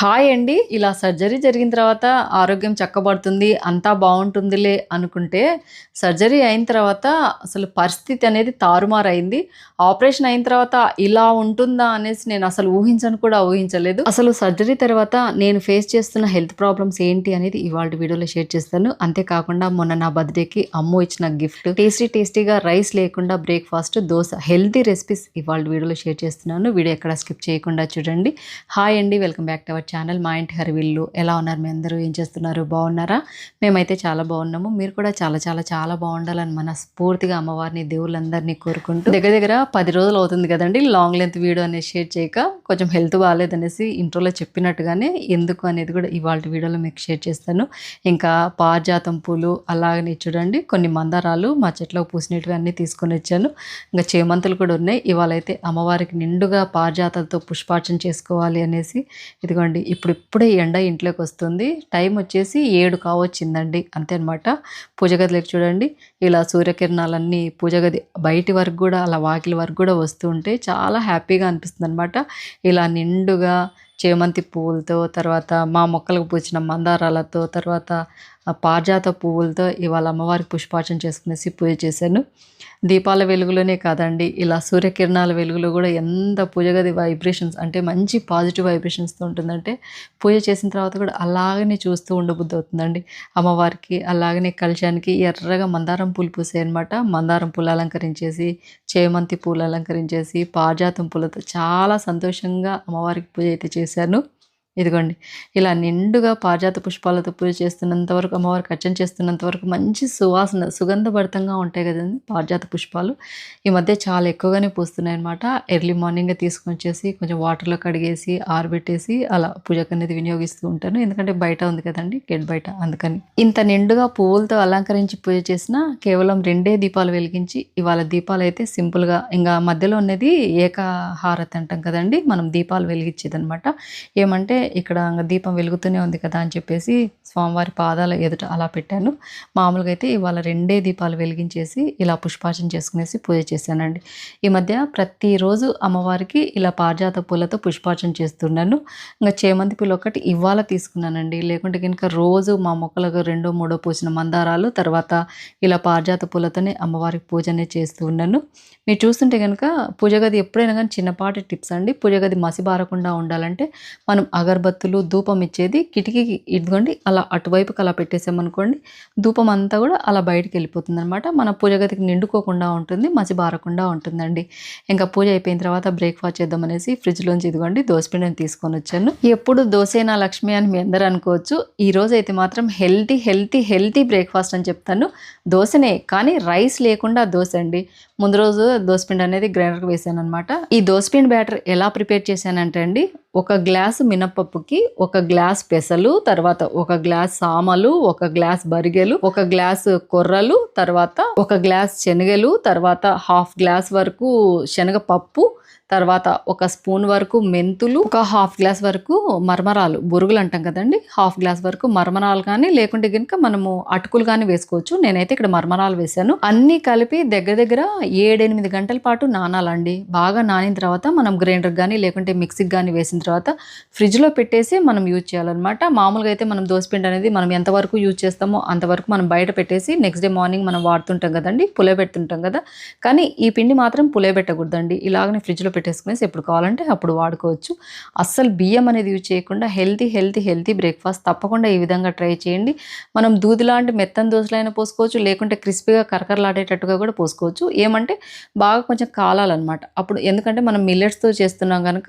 Hi అండి. ఇలా surgery జరిగిన తర్వాత ఆరోగ్యం చక్కబడుతుంది అంతా బాగుంటుందిలే అనుకుంటే సర్జరీ అయిన తర్వాత అసలు పరిస్థితి అనేది తారుమారైంది. ఆపరేషన్ అయిన తర్వాత ఇలా ఉంటుందా అనేసి నేను అసలు ఊహించను కూడా ఊహించలేదు. అసలు సర్జరీ తర్వాత నేను ఫేస్ చేస్తున్న హెల్త్ ప్రాబ్లమ్స్ ఏంటి అనేది ఇవాళ వీడియోలో షేర్ చేస్తాను. అంతేకాకుండా మొన్న నా బర్త్డేకి అమ్మ ఇచ్చిన గిఫ్ట్ టేస్టీ టేస్టీగా రైస్ లేకుండా బ్రేక్ఫాస్ట్ దోశ హెల్తీ రెసిపీస్ ఇవాళ వీడియోలో షేర్ చేస్తున్నాను. వీడియో ఎక్కడ స్కిప్ చేయకుండా చూడండి. హాయ్ అండి welcome back to our channel మా ఇంటి హరివిల్లు ఎలా ఉన్నారు మీ అందరూ ఏం చేస్తున్నారు బాగున్నారా? మేమైతే చాలా బాగున్నాము. మీరు కూడా చాలా చాలా చాలా బాగుండాలని మనస్ఫూర్తిగా అమ్మవారిని దేవుళ్ళందరినీ కోరుకుంటూ దగ్గర దగ్గర పది రోజులు అవుతుంది కదండి లాంగ్ లెంత్ వీడియో అనేది షేర్ చేయక కొంచెం హెల్త్ బాగాలేదనేసి ఇంట్రోలో చెప్పినట్టుగానే ఎందుకు అనేది కూడా ఇవాళ వీడియోలో మీకు షేర్ చేస్తాను. ఇంకా పారిజాతం పూలు అలాగనే చూడండి కొన్ని మందారాలు మా చెట్లో పూసినట్టుగా అన్నీ తీసుకొని వచ్చాను. ఇంకా చేమంతులు కూడా ఉన్నాయి. ఇవాళ అయితే అమ్మవారికి నిండుగా పారిజాతాలతో పుష్పార్చన చేసుకోవాలి అనేసి ఇదిగోండి ఇప్పుడు ఇప్పుడే ఎండ ఇంట్లోకి వస్తుంది టైం వచ్చేసి ఏడు కావచ్చిందండి. అంతే అనమాట పూజ గదిలోకి చూడండి. ఇలా సూర్యకిరణాలన్నీ పూజ గది బయటి వరకు కూడా అలా వాకిలి వరకు కూడా వస్తూ ఉంటే చాలా హ్యాపీగా అనిపిస్తుంది అనమాట ఇలా నిండుగా చేమంతి పువ్వులతో తర్వాత మా మొక్కలకు పూసిన మందారాలతో తర్వాత పారిజాత పువ్వులతో ఇవాళ అమ్మవారికి పుష్పార్చన చేసుకునేసి పూజ చేశాను. దీపాల వెలుగులోనే కాదండి ఇలా సూర్యకిరణాల వెలుగులో కూడా ఎంత పూజగది వైబ్రేషన్స్ అంటే మంచి పాజిటివ్ వైబ్రేషన్స్తో ఉంటుందంటే పూజ చేసిన తర్వాత కూడా అలాగనే చూస్తూ ఉండబుద్ధి అవుతుందండి. అమ్మవారికి అలాగనే కలశానికి ఎర్రగా మందారం పూలు పూసాయి అనమాట మందారం పూలు అలంకరించేసి చేమంతి పూలు అలంకరించేసి పారిజాతం పూలతో చాలా సంతోషంగా అమ్మవారికి పూజ అయితే చేశాను. ఇదిగోండి. ఇలా నిండుగా పారిజాత పుష్పాలతో పూజ చేస్తున్నంత వరకు అమ్మవారికి అర్చన చేస్తున్నంత వరకు మంచి సువాసన సుగంధభరితంగా ఉంటాయి కదండి పారిజాత పుష్పాలు. ఈ మధ్య చాలా ఎక్కువగానే పూస్తున్నాయి అనమాట ఎర్లీ మార్నింగ్ తీసుకొని వచ్చేసి కొంచెం వాటర్లో కడిగేసి ఆరబెట్టేసి అలా పూజకు అనేది వినియోగిస్తూ ఉంటాను. ఎందుకంటే బయట ఉంది కదండి గేట్ బయట. అందుకని ఇంత నిండుగా పువ్వులతో అలంకరించి పూజ చేసినా కేవలం రెండే దీపాలు వెలిగించి ఇవాళ దీపాలు అయితే సింపుల్గా ఇంకా మధ్యలో ఉన్నది ఏకాహారతి అంటాం కదండి మనం దీపాలు వెలిగించేది అనమాట ఏమంటే ఇక్కడ దీపం వెలుగుతూనే ఉంది కదా అని చెప్పేసి స్వామివారి పాదాల ఎదుట అలా పెట్టాను. మామూలుగా అయితే ఇవాళ రెండే దీపాలు వెలిగించేసి ఇలా పుష్పార్చన చేసుకునేసి పూజ చేశానండి. ఈ మధ్య ప్రతిరోజు అమ్మవారికి ఇలా పారిజాత పూలతో పుష్పార్చన చేస్తున్నాను. ఇంకా చేమంతి పూలు ఒకటి ఇవాళ తీసుకున్నానండి. లేకుంటే కనుక రోజు మా మొక్కలకు రెండో మూడో పూసిన మందారాలు తర్వాత ఇలా పారిజాత పూలతోనే అమ్మవారికి పూజనే చేస్తూ ఉన్నాను. మీరు చూస్తుంటే కనుక పూజ గది ఎప్పుడైనా కానీ చిన్నపాటి టిప్స్ అండి. పూజ గది మసిబారకుండా ఉండాలంటే మనం అగరబత్తులు ధూపం ఇచ్చేది కిటికీకి ఇదిగోండి అలా అటువైపుకి అలా పెట్టేసామనుకోండి ధూపం అంతా కూడా అలా బయటికి వెళ్ళిపోతుంది అనమాట మన పూజ గదికి నిండుకోకుండా ఉంటుంది మసి బారకుండా ఉంటుందండి. ఇంకా పూజ అయిపోయిన తర్వాత బ్రేక్ఫాస్ట్ చేద్దామనేసి ఫ్రిడ్జ్లోంచి ఇదిగోండి దోసపిండిని తీసుకొని వచ్చాను. ఎప్పుడు దోశైనా లక్ష్మి అని మీ అందరూ అనుకోవచ్చు. ఈ రోజు అయితే మాత్రం హెల్తీ హెల్తీ హెల్తీ బ్రేక్ఫాస్ట్ అని చెప్తాను. దోశనే కానీ రైస్ లేకుండా దోశ అండి. ముందు రోజు దోశపిండి అనేది గ్రైండర్కి వేసాను అనమాట ఈ దోశపిండి బ్యాటర్ ఎలా ప్రిపేర్ చేశానంటే అండి ఒక గ్లాసు మినప్ప మినపప్పుకి ఒక గ్లాస్ పెసలు తర్వాత ఒక గ్లాస్ సామలు ఒక గ్లాస్ బరిగెలు ఒక గ్లాస్ కొర్రలు తర్వాత ఒక గ్లాస్ శనగలు తర్వాత హాఫ్ గ్లాస్ వరకు శనగపప్పు తర్వాత ఒక స్పూన్ వరకు మెంతులు ఒక హాఫ్ గ్లాస్ వరకు మర్మరాలు బురుగులు అంటాం కదండి. హాఫ్ గ్లాస్ వరకు మర్మరాలు కానీ లేకుంటే కనుక మనము అటుకులు కానీ వేసుకోవచ్చు. నేనైతే ఇక్కడ మర్మరాలు వేసాను అన్నీ కలిపి దగ్గర దగ్గర ఏడెనిమిది గంటల పాటు నానాలండి. బాగా నానిన తర్వాత మనం గ్రైండర్ కానీ లేకుంటే మిక్సీకి కానీ వేసిన తర్వాత ఫ్రిడ్జ్లో పెట్టేసి మనం యూజ్ చేయాలన్నమాట. మామూలుగా అయితే మనం దోసపిండి అనేది మనం ఎంతవరకు యూజ్ చేస్తామో అంతవరకు మనం బయట పెట్టేసి నెక్స్ట్ డే మార్నింగ్ మనం వాడుతుంటాం కదండి. పులే పెడుతుంటాం కదా. కానీ ఈ పిండి మాత్రం పులే పెట్టకూడదండి ఇలాగనే ఫ్రిడ్జ్లో పెట్టేసుకునేసి ఎప్పుడు కావాలంటే అప్పుడు వాడుకోవచ్చు. అస్సలు బియ్యం అనేది యూజ్ చేయకుండా హెల్తీ హెల్తీ హెల్తీ బ్రేక్ఫాస్ట్ తప్పకుండా ఈ విధంగా ట్రై చేయండి. మనం దూది లాంటి మెత్తని దోశలైనా పోసుకోవచ్చు లేకుంటే క్రిస్పీగా కరకరలాడేటట్టుగా కూడా పోసుకోవచ్చు. ఏమంటే బాగా కొంచెం కాలాలన్నమాట. అప్పుడు ఎందుకంటే మనం మిల్లెట్స్తో చేస్తున్నాం కనుక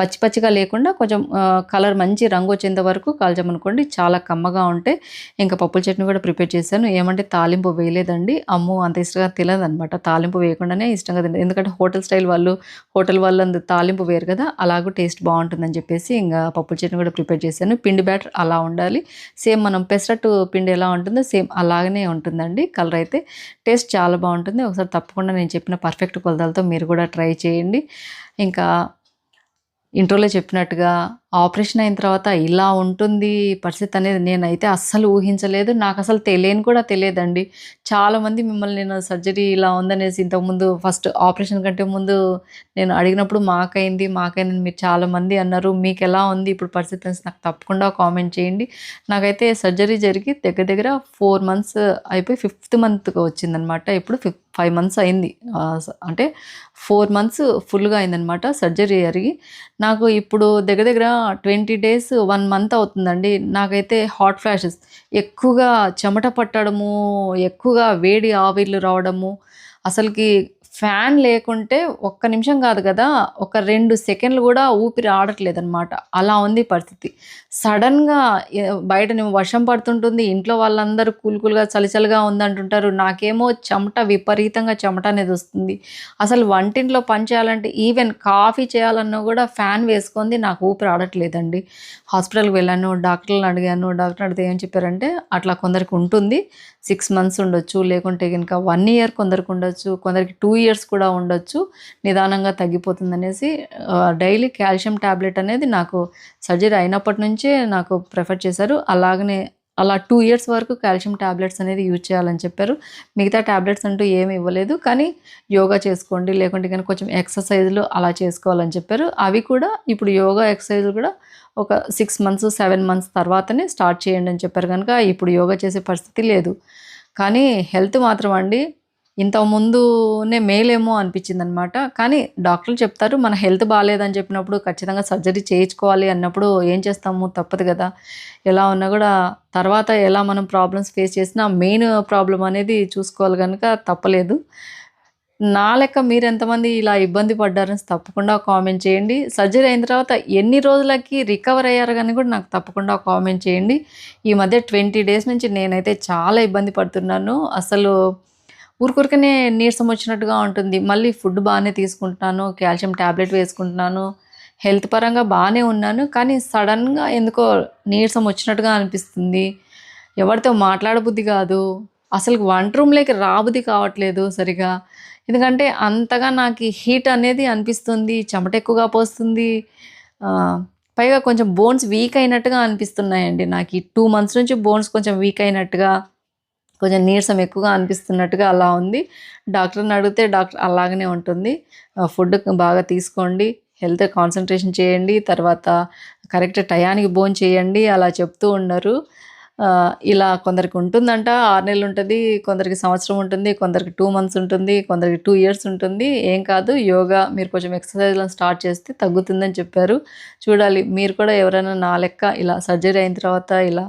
పచ్చి పచ్చిగా లేకుండా కొంచెం కలర్ మంచి రంగు వచ్చేంత వరకు కాల్చామనుకోండి చాలా కమ్మగా ఉంటే ఇంకా పప్పుల చట్నీ కూడా ప్రిపేర్ చేశాను. ఏమంటే తాలింపు వేయలేదండి. అమ్ము అంత ఇష్టంగా తెలియదు అనమాట తాలింపు వేయకుండానే ఇష్టంగా తినదు. ఎందుకంటే హోటల్ స్టైల్ వాళ్ళు హోటల్ హోటల్ అందు తాలింపు వేరు కదా అలాగూ టేస్ట్ బాగుంటుందని చెప్పేసి ఇంకా పప్పు చట్నీ కూడా ప్రిపేర్ చేశాను. పిండి బ్యాటర్ అలా ఉండాలి. సేమ్ మనం పెసరట్టు పిండి ఎలా ఉంటుందో సేమ్ అలాగనే ఉంటుందండి. కలర్ అయితే టేస్ట్ చాలా బాగుంటుంది. ఒకసారి తప్పకుండా నేను చెప్పిన పర్ఫెక్ట్ కొలతలతో మీరు కూడా ట్రై చేయండి. ఇంకా ఇంట్రోలో చెప్పినట్టుగా ఆపరేషన్ అయిన తర్వాత ఇలా ఉంటుంది పరిస్థితి అనేది నేనైతే అస్సలు ఊహించలేదు. నాకు అసలు తెలియని కూడా తెలియదండి. చాలామంది మిమ్మల్ని నేను సర్జరీ ఇలా ఉందనేసి ఇంతకుముందు ఫస్ట్ ఆపరేషన్ కంటే ముందు నేను అడిగినప్పుడు మాకైంది మాకయిందని మీరు చాలామంది అన్నారు. మీకు ఎలా ఉంది ఇప్పుడు పరిస్థితి అనేసి నాకు తప్పకుండా కామెంట్ చేయండి. నాకైతే సర్జరీ జరిగి దగ్గర దగ్గర ఫోర్ మంత్స్ అయిపోయి ఫిఫ్త్ మంత్‌కి వచ్చిందనమాట. ఇప్పుడు ఫిఫ్ ఫైవ్ మంత్స్ అయింది. అంటే ఫోర్ మంత్స్ ఫుల్‌గా అయిందనమాట సర్జరీ జరిగి. నాకు ఇప్పుడు దగ్గర దగ్గర 20 డేస్, వన్ మంత్ అవుతుందండి. నాకైతే హాట్ ఫ్లాషెస్ ఎక్కువగా చెమట పట్టడము, ఎక్కువగా వేడి ఆవిర్లు రావడము, అసలకి ఫ్యాన్ లేకుంటే ఒక్క నిమిషం కాదు కదా! ఒక రెండు సెకండ్లు కూడా ఊపిరి ఆడట్లేదనమాట. అలా ఉంది పరిస్థితి. సడన్గా బయట వర్షం పడుతుంటుంది. ఇంట్లో వాళ్ళందరూ కూల్ కూల్‌గా చలిచలిగా ఉందంటుంటారు. నాకేమో చెమట విపరీతంగా చెమట అనేది వస్తుంది అసలు వంటింట్లో పని చేయాలంటే ఈవెన్ కాఫీ చేయాలన్నా కూడా ఫ్యాన్ వేసుకుంది నాకు ఊపిరి ఆడట్లేదండి. హాస్పిటల్‌కి వెళ్ళాను. డాక్టర్లను అడిగాను. డాక్టర్ అడిగితే ఏం చెప్పారంటే అట్లా కొందరికి ఉంటుంది. సిక్స్ మంత్స్ ఉండొచ్చు. లేకుంటే కనుక వన్ ఇయర్ కొందరికి ఉండొచ్చు. కొందరికి టూ ఇయర్స్ కూడా ఉండొచ్చు. నిదానంగా తగ్గిపోతుందనేసి అనేసి డైలీ కాల్షియం టాబ్లెట్ అనేది నాకు సర్జరీ అయినప్పటి నుంచే నాకు ప్రిఫర్ చేశారు. అలాగనే అలా టూ ఇయర్స్ వరకు కాల్షియం టాబ్లెట్స్ అనేది యూజ్ చేయాలని చెప్పారు. మిగతా టాబ్లెట్స్ అంటూ ఏమి ఇవ్వలేదు. కానీ యోగా చేసుకోండి. లేకుంటే కానీ కొంచెం ఎక్సర్‌సైజ్‌లు అలా చేసుకోవాలని చెప్పారు. అవి కూడా ఇప్పుడు యోగా ఎక్సర్‌సైజ్‌లు కూడా ఒక సిక్స్ మంత్స్, సెవెన్ మంత్స్ తర్వాతనే స్టార్ట్ చేయండి అని చెప్పారు కనుక ఇప్పుడు యోగా చేసే పరిస్థితి లేదు. కానీ హెల్త్ మాత్రం అండి ఇంతకుముందునే మేలేమో అనిపించిందనమాట. కానీ డాక్టర్లు చెప్తారు మన హెల్త్ బాగాలేదని చెప్పినప్పుడు ఖచ్చితంగా సర్జరీ చేయించుకోవాలి అన్నప్పుడు ఏం చేస్తాము తప్పదు కదా! ఎలా ఉన్నా కూడా తర్వాత ఎలా మనం ప్రాబ్లమ్స్ ఫేస్ చేసినా మెయిన్ ప్రాబ్లం అనేది చూసుకోవాలి కనుక తప్పలేదు. నా లెక్క మీరెంతమంది ఇలా ఇబ్బంది పడ్డారని తప్పకుండా కామెంట్ చేయండి. సర్జరీ అయిన తర్వాత ఎన్ని రోజులకి రికవర్ అయ్యారు కానీ కూడా నాకు తప్పకుండా కామెంట్ చేయండి. ఈ మధ్య 20 డేస్ నుంచి నేనైతే చాలా ఇబ్బంది పడుతున్నాను. అసలు ఊరికొరికనే నీరసం వచ్చినట్టుగా ఉంటుంది. మళ్ళీ ఫుడ్ బాగానే తీసుకుంటున్నాను. కాల్షియం టాబ్లెట్ వేసుకుంటున్నాను. హెల్త్ పరంగా బాగానే ఉన్నాను. కానీ సడన్గా ఎందుకో నీరసం వచ్చినట్టుగా అనిపిస్తుంది. ఎవరితో మాట్లాడబుద్ధి కాదు. అసలు వంట రూమ్‌లోకి రాబుద్ధి కావట్లేదు సరిగా. ఎందుకంటే అంతగా నాకు హీట్ అనేది అనిపిస్తుంది. చెమట ఎక్కువగా పోస్తుంది. పైగా కొంచెం బోన్స్ వీక్ అయినట్టుగా అనిపిస్తున్నాయండి నాకు ఈ టూ మంత్స్ నుంచి బోన్స్ కొంచెం వీక్ అయినట్టుగా, కొంచెం నీరసం ఎక్కువగా అనిపిస్తున్నట్టుగా అలా ఉంది. డాక్టర్‌ని అడిగితే డాక్టర్ అలాగనే ఉంటుంది. ఫుడ్ బాగా తీసుకోండి. హెల్త్ కాన్సన్ట్రేషన్ చేయండి. తర్వాత కరెక్ట్ టయానికి భోంచేయండి అలా చెప్తూ ఉన్నారు. ఇలా కొందరికి ఉంటుందంట ఆరు నెలలు ఉంటుంది కొందరికి సంవత్సరం ఉంటుంది. కొందరికి టూ మంత్స్ ఉంటుంది. కొందరికి టూ ఇయర్స్ ఉంటుంది. ఏం కాదు యోగా మీరు కొంచెం ఎక్సర్‌సైజ్‌లను స్టార్ట్ చేస్తే తగ్గుతుందని చెప్పారు. చూడాలి మీరు కూడా ఎవరైనా నా లెక్క ఇలా సర్జరీ అయిన తర్వాత ఇలా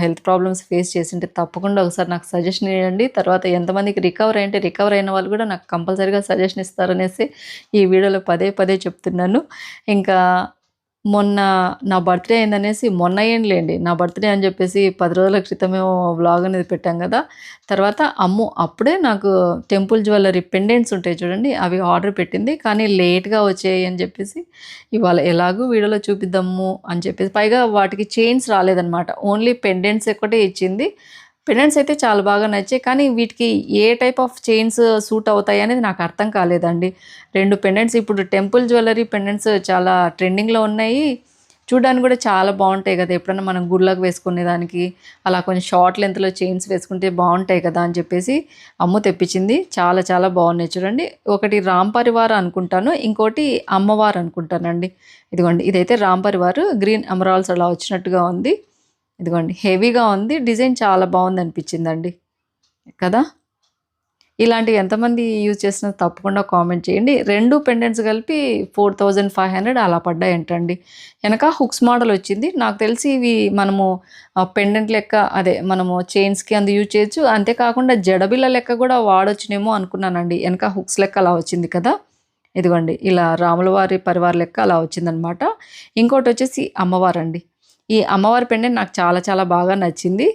హెల్త్ ప్రాబ్లమ్స్ ఫేస్ చేసింటే తప్పకుండా ఒకసారి నాకు సజెషన్ ఇవ్వండి తర్వాత ఎంతమందికి రికవర్ అయ్యుంటే రికవర్ అయిన వాళ్ళు కూడా నాకు కంపల్సరీగా సజెషన్ ఇస్తారనేసి ఈ వీడియోలో పదే పదే చెప్తున్నాను. ఇంకా మొన్న నా బర్త్‌డే అయిందనేసి మొన్న ఏంలేండి. నా బర్త్‌డే అని చెప్పేసి పది రోజుల క్రితమే వ్లాగ్ అనేది పెట్టాం కదా! తర్వాత అమ్ము అప్పుడే నాకు టెంపుల్ జ్యువెలరీ పెండెంట్స్ ఉంటాయి చూడండి అవి ఆర్డర్ పెట్టింది. కానీ లేట్‌గా వచ్చాయి అని చెప్పేసి ఇవాళ ఎలాగో వీడియోలో చూపిద్దాము అని చెప్పేసి పైగా వాటికి చైన్స్ రాలేదనమాట. ఓన్లీ పెండెంట్స్ ఒకటే ఇచ్చింది. పెండెంట్స్ అయితే చాలా బాగా నచ్చాయి. కానీ వీటికి ఏ టైప్ ఆఫ్ చైన్స్ సూట్ అవుతాయి అనేది నాకు అర్థం కాలేదండి. రెండు పెండెంట్స్ ఇప్పుడు టెంపుల్ జ్యువెలరీ పెండెంట్స్ చాలా ట్రెండింగ్‌లో ఉన్నాయి. చూడడానికి కూడా చాలా బాగుంటాయి కదా! ఎప్పుడన్నా మనం గుళ్ళకి వేసుకునేదానికి అలా కొంచెం షార్ట్ లెంత్లో చైన్స్ వేసుకుంటే బాగుంటాయి కదా! అని చెప్పేసి అమ్ము తెప్పించింది. చాలా చాలా బాగున్నాయి చూడండి. ఒకటి రాంపరివారు అనుకుంటాను. ఇంకోటి అమ్మవారు అనుకుంటానండి. ఇదిగోండి ఇదైతే రాంపరివారు గ్రీన్ అమరాల్స్ అలా వచ్చినట్టుగా ఉంది. ఇదిగోండి హెవీగా ఉంది. డిజైన్ చాలా బాగుంది అనిపించిందండి కదా! ఇలాంటివి ఎంతమంది యూజ్ చేసినా తప్పకుండా కామెంట్ చేయండి. రెండు పెండెంట్స్ కలిపి 4500 అలా పడ్డాయంటండి. వెనక హుక్స్ మోడల్ వచ్చింది. నాకు తెలిసి ఇవి మనము పెండెంట్ లెక్క అదే మనము చైన్స్‌కి అందు యూజ్ చేయొచ్చు. అంతే కాకుండా లెక్క కూడా వాడొచ్చునేమో అనుకున్నానండి. వెనక హుక్స్ లెక్క అలా వచ్చింది కదా! ఇదిగోండి ఇలా రాములవారి పరివార లెక్క అలా వచ్చిందనమాట. ఇంకోటి వచ్చేసి అమ్మవారండి. ఈ అమ్మవారి పెండెంట్ నాకు చాలా చాలా బాగా నచ్చింది.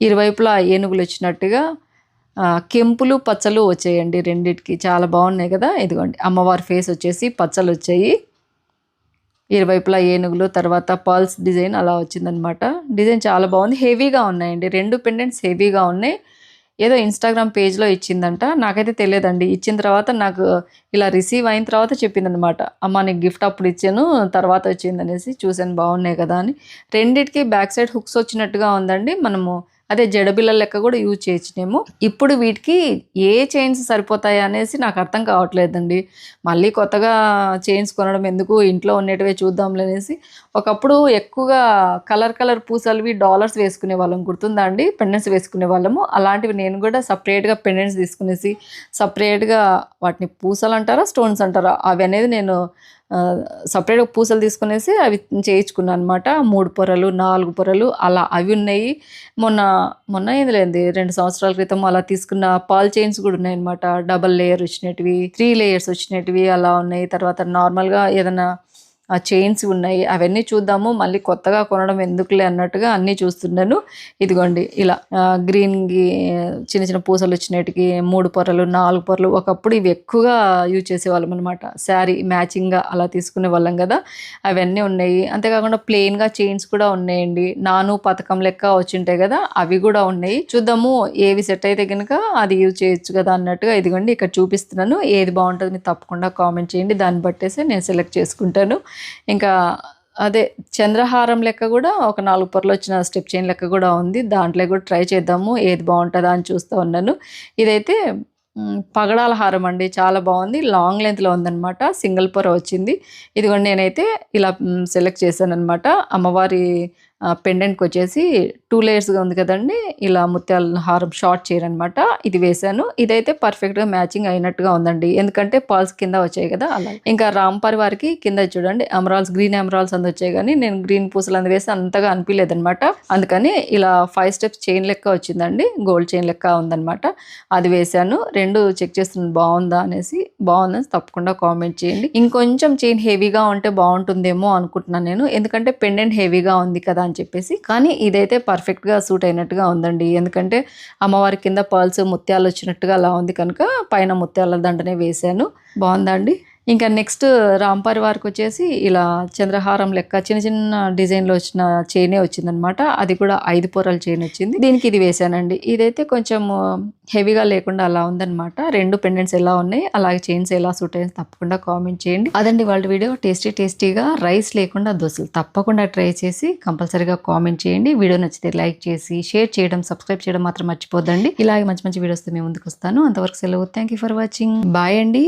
ఇరువైపులా ఏనుగులు వచ్చినట్టుగా కెంపులు, పచ్చలు వచ్చాయండి రెండిటికి. చాలా బాగున్నాయి కదా! ఇదిగోండి అమ్మవారి ఫేస్ వచ్చేసి పచ్చలు వచ్చాయి ఇరువైపులా ఏనుగులు తర్వాత పర్ల్స్ డిజైన్ అలా వచ్చిందనమాట. డిజైన్ చాలా బాగుంది హెవీగా ఉన్నాయండి. రెండు పెండెంట్స్ హెవీగా ఉన్నాయి. ఏదో ఇన్స్టాగ్రామ్ పేజ్లో ఇచ్చిందంట. నాకైతే తెలియదండి. ఇచ్చిన తర్వాత నాకు ఇలా రిసీవ్ అయిన తర్వాత చెప్పిందనమాట అమ్మ నీకు గిఫ్ట్ అప్పుడు ఇచ్చాను తర్వాత వచ్చింది అనేసి చూసాను బాగున్నాయి కదా అని. రెండిటికి బ్యాక్ సైడ్ హుక్స్ వచ్చినట్టుగా ఉందండి. మనము అదే జడబిళ్ళ లెక్క కూడా యూజ్ చేయొచ్చునేమో ఇప్పుడు వీటికి ఏ చైన్స్ సరిపోతాయి అనేసి నాకు అర్థం కావట్లేదండి. మళ్ళీ కొత్తగా చైన్స్ కొనడం ఎందుకు ఇంట్లో ఉండేటివే చూద్దాంలే అనేసి ఒకప్పుడు ఎక్కువగా కలర్ కలర్ పూసలవి డాలర్స్ వేసుకునే వాళ్ళం గుర్తుందా అండి? పెండెంట్స్ వేసుకునే వాళ్ళము. అలాంటివి నేను కూడా సపరేట్గా పెండెంట్స్ తీసుకునేసి సపరేట్గా వాటిని పూసలు అంటారా స్టోన్స్ అంటారా అవి అనేది నేను సపరేట్గా పూసలు తీసుకునేసి అవి చేయించుకున్నాను అనమాట మూడు పొరలు నాలుగు పొరలు అలా అవి ఉన్నాయి. మొన్న మొన్న ఏం లేదు రెండు సంవత్సరాల క్రితం అలా తీసుకున్న పాల్ చైన్స్ కూడా ఉన్నాయి అనమాట డబల్ లేయర్ వచ్చినటివి త్రీ లేయర్స్ వచ్చినటివి అలా ఉన్నాయి. తర్వాత నార్మల్గా ఏదైనా చైన్స్ ఉన్నాయి అవన్నీ చూద్దాము మళ్ళీ కొత్తగా కొనడం ఎందుకులే అన్నట్టుగా అన్నీ చూస్తున్నాను. ఇదిగోండి ఇలా గ్రీన్కి చిన్న చిన్న పూసలు వచ్చినట్టుకి మూడు పొరలు నాలుగు పొరలు ఒకప్పుడు ఇవి ఎక్కువగా యూజ్ చేసేవాళ్ళం అనమాట శారీ మ్యాచింగ్గా అలా తీసుకునే వాళ్ళం కదా అవన్నీ ఉన్నాయి. అంతేకాకుండా ప్లెయిన్గా చైన్స్ కూడా ఉన్నాయండి. నాను పథకం లెక్క వచ్చింటాయి కదా అవి కూడా ఉన్నాయి. చూద్దాము ఏవి సెట్ అయితే కనుక అది యూజ్ చేయొచ్చు కదా అన్నట్టుగా ఇదిగోండి ఇక్కడ చూపిస్తున్నాను. ఏది బాగుంటుంది మీరు తప్పకుండా కామెంట్ చేయండి. దాన్ని బట్టేసి నేను సెలెక్ట్ చేసుకుంటాను. ఇంకా అదే చంద్రహారం లెక్క కూడా ఒక నాలుగు పొరలు వచ్చిన స్టెప్ చైన్ లెక్క కూడా ఉంది. దాంట్లో కూడా ట్రై చేద్దాము ఏది బాగుంటుందా అని చూస్తూ ఉన్నాను. ఇదైతే పగడాల హారం అండి. చాలా బాగుంది. లాంగ్ లెంత్లో ఉందనమాట సింగిల్ పొర వచ్చింది. ఇదిగోండి నేనైతే ఇలా సెలెక్ట్ చేశాను అనమాట అమ్మవారి పెండెంట్కి వచ్చేసి టూ లేయర్స్గా ఉంది కదండి ఇలా ముత్యాల హారం షార్ట్ చైర్ అనమాట ఇది వేశాను. ఇదైతే పర్ఫెక్ట్గా మ్యాచింగ్ అయినట్టుగా ఉందండి. ఎందుకంటే పాల్స్ కింద వచ్చాయి కదా అలా. ఇంకా రామ్ వారికి కింద చూడండి ఎమరాల్స్ గ్రీన్ ఎమరాల్స్ అందు వచ్చాయి కానీ నేను గ్రీన్ పూసలు అందు వేసి అంతగా అనిపించలేదు అనమాట అందుకని ఇలా ఫైవ్ స్టెప్స్ చైన్ లెక్క వచ్చిందండి గోల్డ్ చైన్ లెక్క ఉందన్నమాట. అది వేశాను. రెండు చెక్ చేస్తున్నాను బాగుందా అనేసి బాగుందని తప్పకుండా కామెంట్ చేయండి. ఇంకొంచెం చైన్ హెవీగా ఉంటే బాగుంటుందేమో అనుకుంటున్నాను నేను. ఎందుకంటే పెండెంట్ హెవీగా ఉంది కదా అని చెప్పేసి. కానీ ఇదైతే పర్ఫెక్ట్గా సూట్ అయినట్టుగా ఉందండి. ఎందుకంటే అమ్మవారి కింద పర్ల్స్ ముత్యాలు వచ్చినట్టుగా అలా ఉంది కనుక పైన ముత్యాల దండనే వేశాను. బాగుందా అండి? ఇంకా నెక్స్ట్ రాంపారి వారికి వచ్చేసి ఇలా చంద్రహారం లెక్క చిన్న చిన్న డిజైన్లో వచ్చిన చైనే వచ్చిందనమాట అది కూడా ఐదు పొరల చైన్ వచ్చింది. దీనికి ఇది వేసానండి. ఇదైతే కొంచెం హెవీగా లేకుండా అలా ఉందన్నమాట. రెండు పెండెంట్స్ ఎలా ఉన్నాయి అలాగే చైన్స్ ఎలా సూట్ అయ్యింది తప్పకుండా కామెంట్ చేయండి. అదండి వాళ్ళ వీడియో. టేస్టీ టేస్టీగా రైస్ లేకుండా దోశలు తప్పకుండా ట్రై చేసి కంపల్సరీగా కామెంట్ చేయండి. వీడియో నచ్చితే లైక్ చేసి షేర్ చేయడం సబ్స్క్రైబ్ చేయడం మాత్రం మర్చిపోద్దండి. ఇలాగే మంచి మంచి వీడియోస్ మేము ముందుకు వస్తాను. అంతవరకు సెలవు. Thank you for watching. Bye అండి.